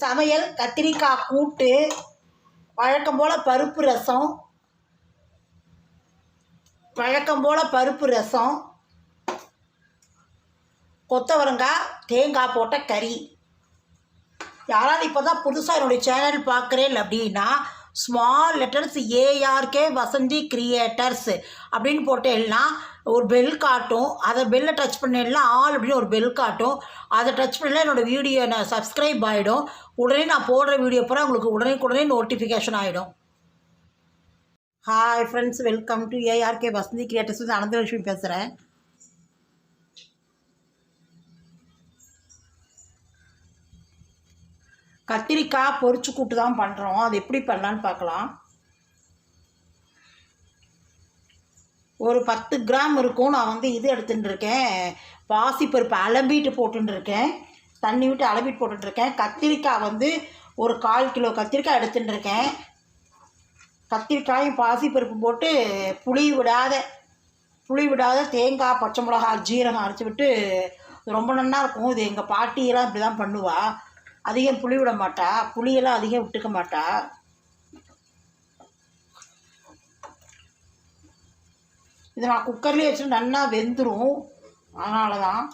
சமையல் கத்திரிக்காய் கூட்டு வழக்கம் போல் பருப்பு ரசம் வழக்கம் போல் பருப்பு ரசம் கொத்தவரங்காய் தேங்காய் போட்ட கறி. யாராவது இப்போ தான் புதுசாக என்னுடைய சேனல் பார்க்குறேன் அப்படின்னா small letters ARK Vasanthi creators அப்படின்னு போட்டேன்னா ஒரு பெல் காட்டும். அதை பெல்லை டச் பண்ணேன்னா ஆல் அப்படின்னு ஒரு பெல் காட்டும். அதை டச் பண்ணலாம் என்னோடய வீடியோ நான் சப்ஸ்கிரைப் ஆகிடும் உடனே நான் போடுற வீடியோ பூரா உங்களுக்கு உடனே உடனே நோட்டிஃபிகேஷன் ஆகிடும் hi friends welcome to ARK Vasanthi creators வந்து அனந்தலட்சுமி பேசுகிறேன் கத்திரிக்காய் பொரிச்சு கூட்டு தான் பண்ணுறோம் அது எப்படி பண்ணலான்னு பார்க்கலாம். ஒரு பத்து கிராம் இருக்கும் நான் வந்து இது எடுத்துட்டுருக்கேன் பாசிப்பருப்பு அலம்பிட்டு போட்டுருக்கேன் இருக்கேன். தண்ணி விட்டு அலம்பிட்டு போட்டுட்டு இருக்கேன். கத்திரிக்காய் வந்து ஒரு கால் கிலோ கத்திரிக்காய் எடுத்துட்டுருக்கேன் கத்திரிக்காயும் பாசிப்பருப்பு போட்டு புளி விடாத புளி விடாத தேங்காய் பச்சை மிளகா ஜீரகம் அரைச்சி விட்டு ரொம்ப நல்லா இருக்கும். இது எங்கள் பாட்டியெல்லாம் இப்படி தான் பண்ணுவாள் அதிகம் புளி விட மாட்டா. புளியெல்லாம் அதிகம் விட்டுக்க மாட்டா. இதை நான் குக்கர்லேயே வச்சு நல்லா வெந்துடும் அதனால தான்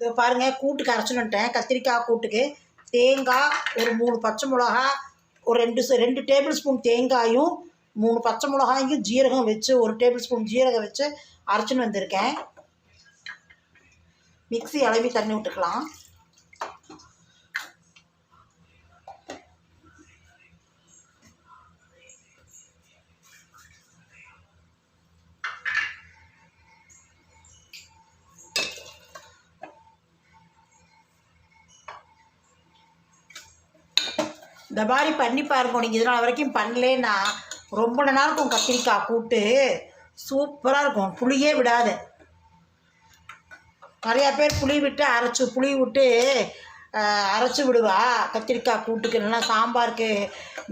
இதை பாருங்கள் கூட்டுக்கு அரைச்சுன்னுட்டேன் கத்திரிக்காய் கூட்டுக்கு. தேங்காய் ஒரு மூணு பச்சை மிளகா ஒரு ரெண்டு ச- ரெண்டு டேபிள் ஸ்பூன் தேங்காயும் மூணு பச்சை மிளகாயும் ஜீரகம் வச்சு ஒரு டேபிள் ஸ்பூன் ஜீரகம் வச்சு அரைச்சின்னு வந்திருக்கேன். மிக்சி அளவி தண்ணி விட்டுக்கலாம். இந்த மாதிரி பண்ணி பாருங்க. நீங்கள் இதனால் வரைக்கும் பண்ணலேன்னா ரொம்ப நல்லா இருக்கும் கத்திரிக்காய் கூட்டு. சூப்பராக இருக்கும். புளியே விடாது. நிறையா பேர் புளி விட்டு அரைச்சி புளி விட்டு அரைச்சி விடுவா. கத்திரிக்காய் கூட்டுக்கு இல்லைன்னா சாம்பாருக்கு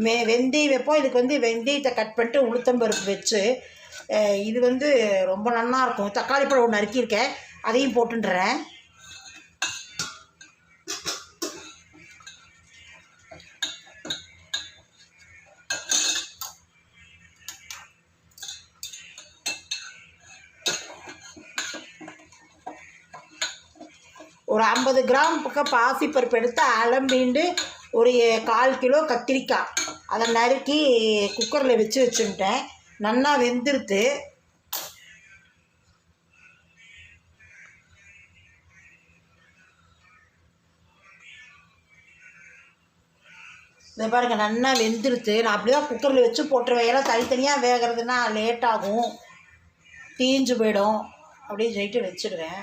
மே வெந்தயம் வைப்போம். இதுக்கு வந்து வெந்தயத்தை கட் பண்ணிட்டு உளுத்தம்பருப்பு வச்சு இது வந்து ரொம்ப நல்லா இருக்கும் தக்காளி பழம் ஒன்று நறுக்கியிருக்கேன். அதையும் போட்டுன்றேன். ஒரு ஐம்பது கிராம் பக்கம் பாசிப்பருப்பு எடுத்து அலம்பிண்டு ஒரு கால் கிலோ கத்திரிக்காய். அதை நறுக்கி குக்கரில் வச்சு வச்சுட்டேன் நல்லா வெந்துருத்து இதை பாருங்க நல்லா வெந்துருத்து நான் அப்படி தான் குக்கரில் வச்சு போட்டுருவேன். ஏன்னா தனித்தனியாக வேகிறதுனா லேட்டாகும் தீஞ்சு போயிடும். அப்படின்னு சொல்லிட்டு வச்சுடுவேன்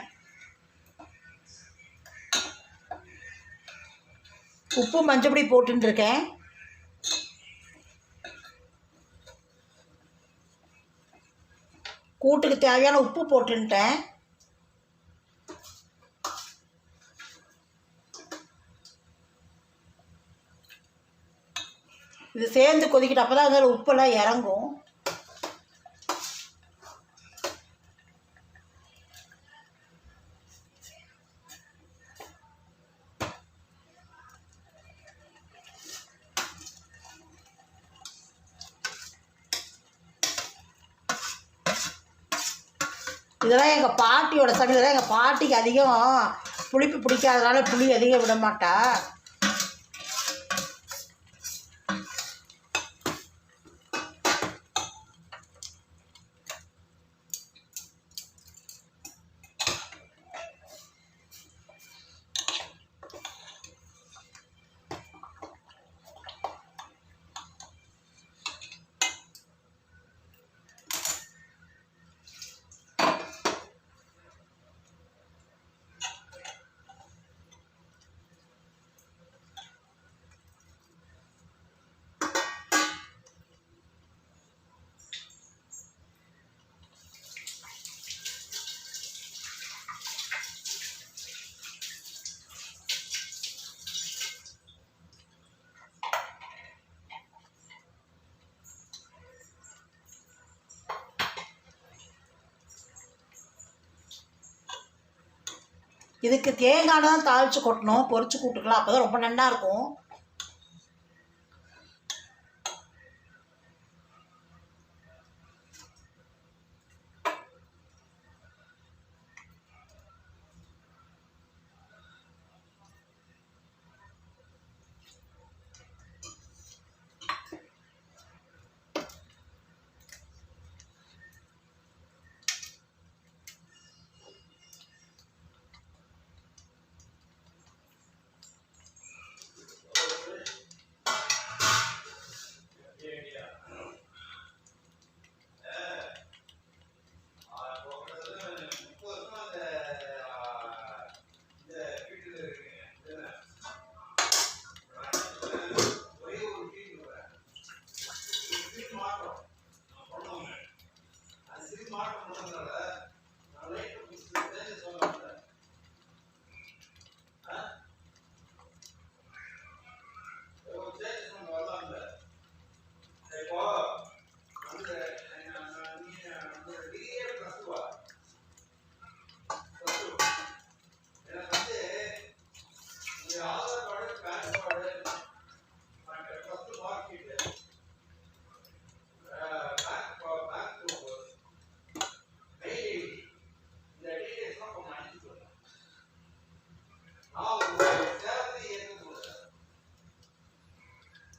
உப்பு மஞ்சப்பொடி போட்டுருக்கேன் கூட்டுக்கு தேவையான உப்பு போட்டுன்ட்டேன். இது சேர்ந்து கொதிக்கிட்டு அப்போ தான் அதில் உப்பெல்லாம் இறங்கும். இதெல்லாம் எங்கள் பாட்டியோட சமையல் இதெல்லாம் எங்கள் பாட்டிக்கு அதிகம் புளிப்பு பிடிக்காதனால புளி அதிகம் விட மாட்டா இதுக்கு தேங்காய் தான் தாளித்து கொட்டணும் பொறிச்சு கூட்டுக்கலாம். அப்போ தான் ரொம்ப நல்லா இருக்கும்.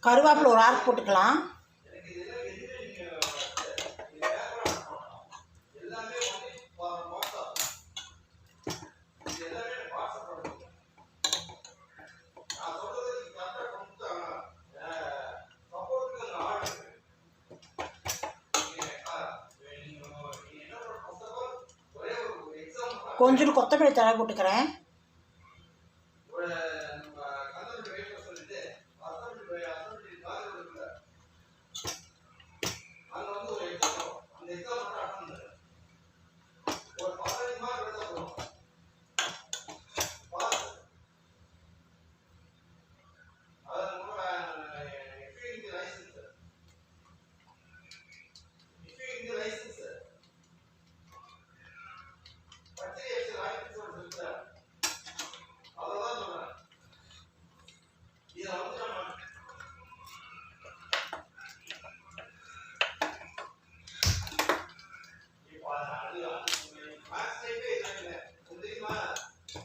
கருவேப்பில் ஒரு ஆறு போட்டுக்கலாம். கொஞ்சம் கொத்தமல்லி தழை போட்டுக்கிறேன்.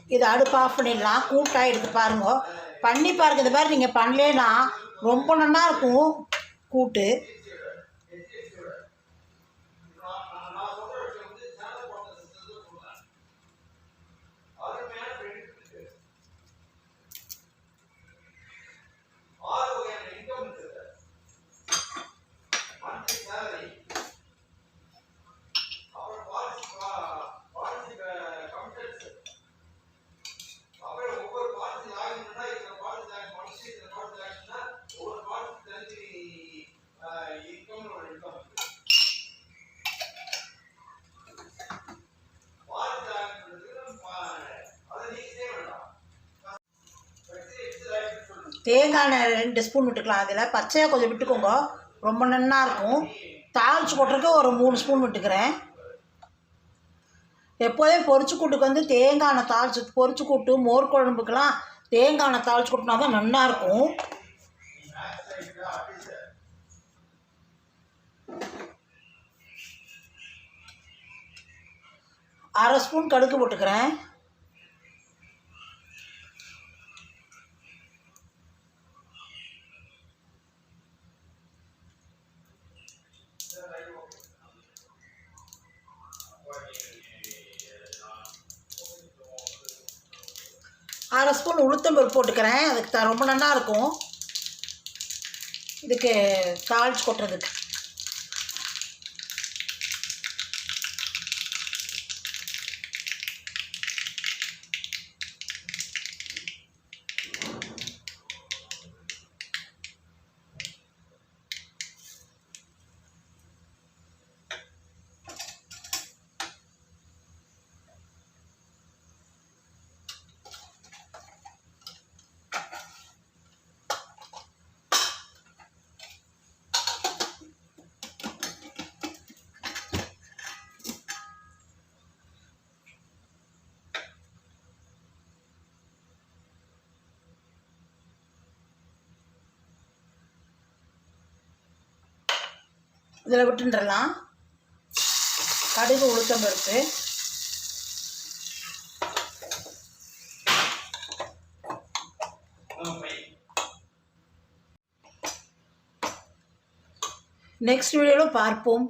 இதை அடுப்பு ஆஃப் பண்ணிடலாம். கூட்டாக எடுத்து பாருங்க. பண்ணி பாருங்க. இந்த மாதிரி நீங்கள் பண்ணலேன்னா ரொம்ப நல்லா இருக்கும். கூட்டு. தேங்காய் எண்ணெய் ரெண்டு ஸ்பூன் விட்டுக்கலாம் அதில். பச்சையாக கொஞ்சம் விட்டுக்கோங்க. ரொம்ப நல்லா இருக்கும். தாளிச்சு கொட்டுறதுக்கு ஒரு மூணு ஸ்பூன் விட்டுக்கிறேன். எப்போதும் பொரிச்சு கூட்டுக்கு வந்து தேங்காய் எண்ணெய் தாளிச்சு பொரிச்சு கூட்டு மோர் குழம்புக்கெலாம் தேங்காய் எண்ணெய் தாளிச்சு கூட்டினா தான் நல்லாயிருக்கும் அரை ஸ்பூன் கடுகு போட்டுக்கிறேன். அரை ஸ்பூன் உளுத்தம்பருப்பு போட்டுக்கிறேன். அதுக்கு த ரொம்ப நல்லா இருக்கும். இதுக்கு தாளிச்சு கொட்டுறதுக்கு. இதில் விட்டுன்றலாம். கடுகு உளுத்தம் பருப்பு. நெக்ஸ்ட் வீடியோவில் பார்ப்போம்.